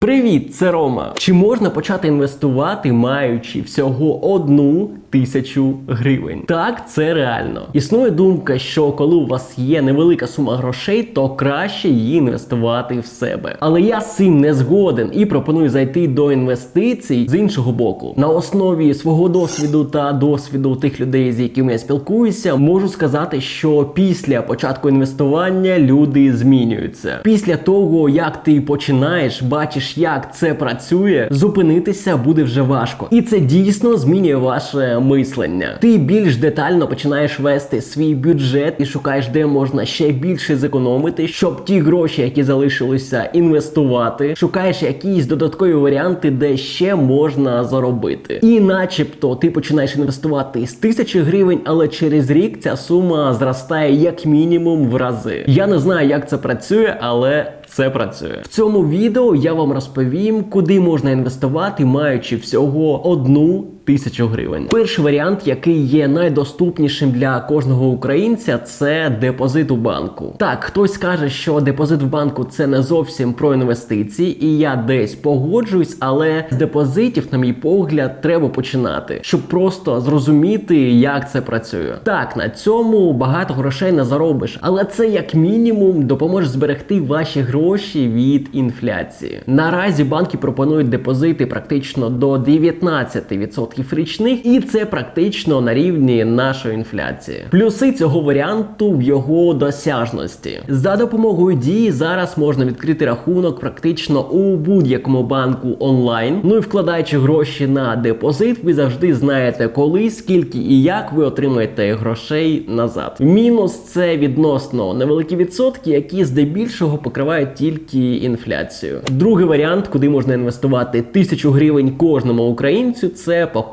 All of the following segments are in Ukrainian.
Привіт, це Рома. Чи можна почати інвестувати, маючи всього одну тисячу гривень? Так, це реально. Існує думка, що коли у вас є невелика сума грошей, то краще її інвестувати в себе. Але я з цим не згоден і пропоную зайти до інвестицій з іншого боку. На основі свого досвіду та досвіду тих людей, з якими я спілкуюся, можу сказати, що після початку інвестування люди змінюються. Після того, як ти починаєш, бачиш, як це працює, зупинитися буде вже важко. І це дійсно змінює ваше мислення. Ти більш детально починаєш вести свій бюджет і шукаєш, де можна ще більше зекономити, щоб ті гроші, які залишилися, інвестувати. Шукаєш якісь додаткові варіанти, де ще можна заробити. І начебто ти починаєш інвестувати з тисячі гривень, але через рік ця сума зростає як мінімум в рази. Я не знаю, як це працює, але це працює. В цьому відео я вам розповім, куди можна інвестувати, маючи всього одну тисячу гривень. Перший варіант, який є найдоступнішим для кожного українця, це депозит у банку. Так, хтось каже, що депозит в банку це не зовсім про інвестиції, і я десь погоджуюсь, але з депозитів, на мій погляд, треба починати, щоб просто зрозуміти, як це працює. Так, на цьому багато грошей не заробиш, але це як мінімум допоможе зберегти ваші гроші від інфляції. Наразі банки пропонують депозити практично до 19% річних, і це практично на рівні нашої інфляції. Плюси цього варіанту в його досяжності. За допомогою дії зараз можна відкрити рахунок практично у будь-якому банку онлайн. Ну і вкладаючи гроші на депозит, ви завжди знаєте, коли, скільки і як ви отримаєте грошей назад. Мінус це відносно невеликі відсотки, які здебільшого покривають тільки інфляцію. Другий варіант, куди можна інвестувати тисячу гривень кожному українцю, це покупка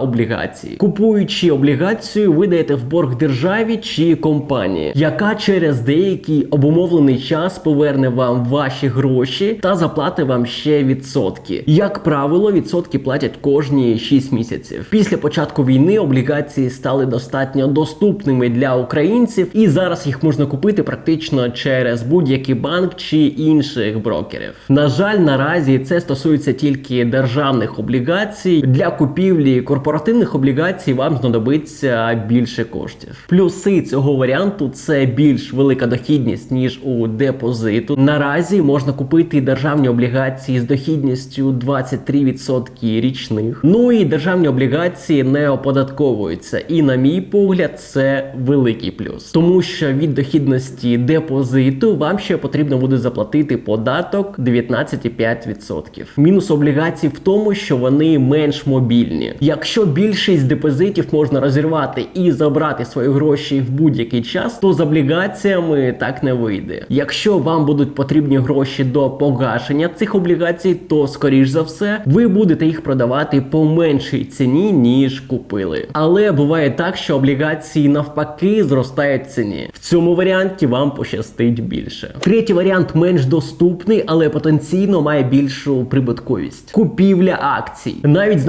облігацій. Купуючи облігацію, ви даєте в борг державі чи компанії, яка через деякий обумовлений час поверне вам ваші гроші та заплатить вам ще відсотки. Як правило, відсотки платять кожні 6 місяців. Після початку війни облігації стали достатньо доступними для українців, і зараз їх можна купити практично через будь-який банк чи інших брокерів. На жаль, наразі це стосується тільки державних облігацій. Для купівлі корпоративних облігацій вам знадобиться більше коштів. Плюси цього варіанту це більш велика дохідність ніж у депозиту. Наразі можна купити державні облігації з дохідністю 23% річних. Ну і державні облігації не оподатковуються. І, на мій погляд, це великий плюс, тому що від дохідності депозиту вам ще потрібно буде заплатити податок 19,5%. Мінус облігацій в тому, що вони менш мобільні. Якщо більшість депозитів можна розірвати і забрати свої гроші в будь-який час, то з облігаціями так не вийде. Якщо вам будуть потрібні гроші до погашення цих облігацій, то скоріш за все ви будете їх продавати по меншій ціні, ніж купили. Але буває так, що облігації навпаки зростають ціні. В цьому варіанті вам пощастить більше. Третій варіант менш доступний, але потенційно має більшу прибутковість. Купівля акцій. Навіть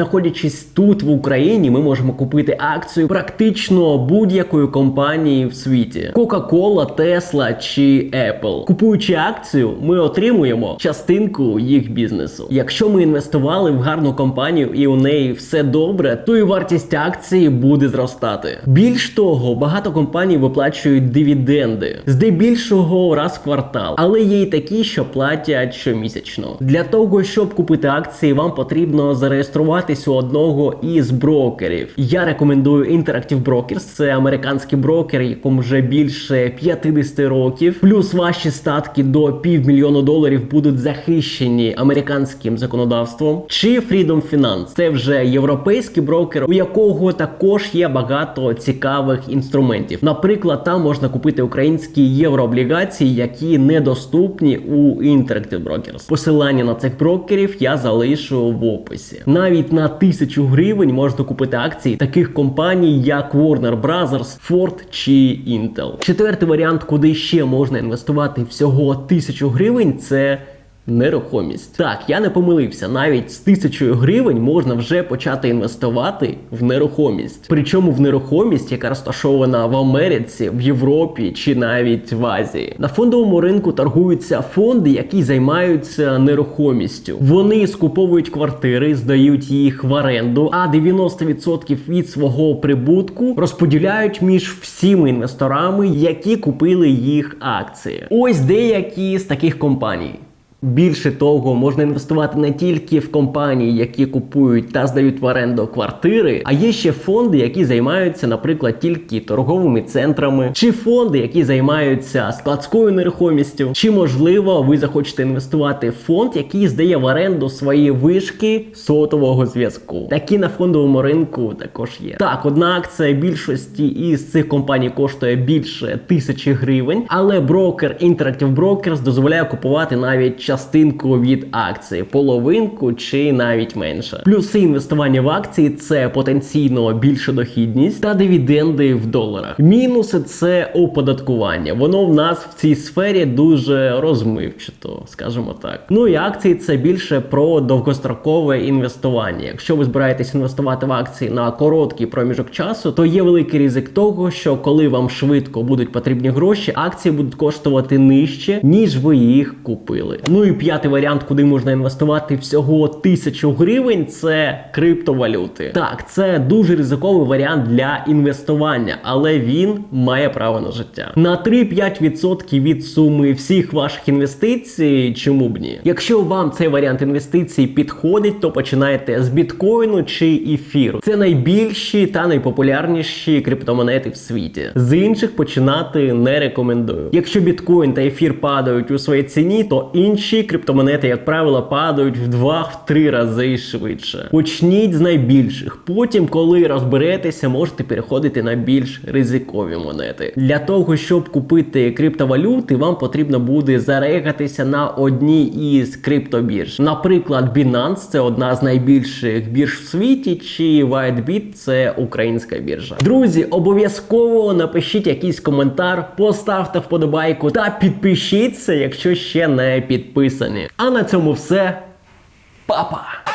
знаходячись тут в Україні, ми можемо купити акцію практично будь-якої компанії в світі: Coca-Cola, Tesla чи Apple. Купуючи акцію, ми отримуємо частинку їх бізнесу. Якщо ми інвестували в гарну компанію і у неї все добре, то і вартість акції буде зростати. Більш того, багато компаній виплачують дивіденди, здебільшого раз в квартал, але є й такі, що платять щомісячно. Для того щоб купити акції, вам потрібно зареєструватись у одного із брокерів. Я рекомендую Interactive Brokers. Це американський брокер, якому вже більше 50 років. Плюс ваші статки до півмільйону доларів будуть захищені американським законодавством. Чи Freedom Finance. це вже європейський брокер, у якого також є багато цікавих інструментів. Наприклад, там можна купити українські єврооблігації, які недоступні у Interactive Brokers. Посилання на цих брокерів я залишу в описі. Навіть на тисячу гривень можна купити акції таких компаній, як Warner Brothers, Ford чи Intel. Четвертий варіант, куди ще можна інвестувати всього тисячу гривень, це Нерухомість. Так, я не помилився. Навіть з тисячою гривень можна вже почати інвестувати в нерухомість. Причому в нерухомість, яка розташована в Америці, в Європі чи навіть в Азії. На фондовому ринку торгуються фонди, які займаються нерухомістю. Вони скуповують квартири, здають їх в оренду, а 90% від свого прибутку розподіляють між всіми інвесторами, які купили їх акції. Ось деякі з таких компаній. Більше того, можна інвестувати не тільки в компанії, які купують та здають в оренду квартири, а є ще фонди, які займаються, наприклад, тільки торговими центрами, чи фонди, які займаються складською нерухомістю, чи можливо ви захочете інвестувати в фонд, який здає в оренду свої вишки сотового зв'язку. Такі на фондовому ринку також є. Так, одна акція більшості із цих компаній коштує більше тисячі гривень, але брокер Interactive Brokers дозволяє купувати навіть частинку від акції, половинку чи навіть менше. Плюси інвестування в акції це потенційно більша дохідність та дивіденди в доларах. Мінуси це оподаткування. Воно в нас в цій сфері дуже розмивчато, скажімо так. Ну і акції це більше про довгострокове інвестування. Якщо ви збираєтесь інвестувати в акції на короткий проміжок часу, то є великий ризик того, що коли вам швидко будуть потрібні гроші, акції будуть коштувати нижче, ніж ви їх купили. Ну і п'ятий варіант, куди можна інвестувати всього тисячу гривень, це криптовалюти. Так, це дуже ризиковий варіант для інвестування, але він має право на життя. На 3-5% від суми всіх ваших інвестицій, чому б ні? Якщо вам цей варіант інвестицій підходить, то починайте з біткоїну чи ефіру. Це найбільші та найпопулярніші криптомонети в світі. З інших починати не рекомендую. Якщо біткоін та ефір падають у своїй ціні, то інші криптомонети, як правило, падають в 2-3 рази швидше. Почніть з найбільших. Потім, коли розберетеся, можете переходити на більш ризикові монети. Для того, щоб купити криптовалюти, вам потрібно буде зарегатися на одній із криптобірж. Наприклад, Binance це одна з найбільших бірж в світі, чи WhiteBit – це українська біржа. Друзі, обов'язково напишіть якийсь коментар, поставте вподобайку та підпишіться, якщо ще не підписані. А на цьому все. Папа!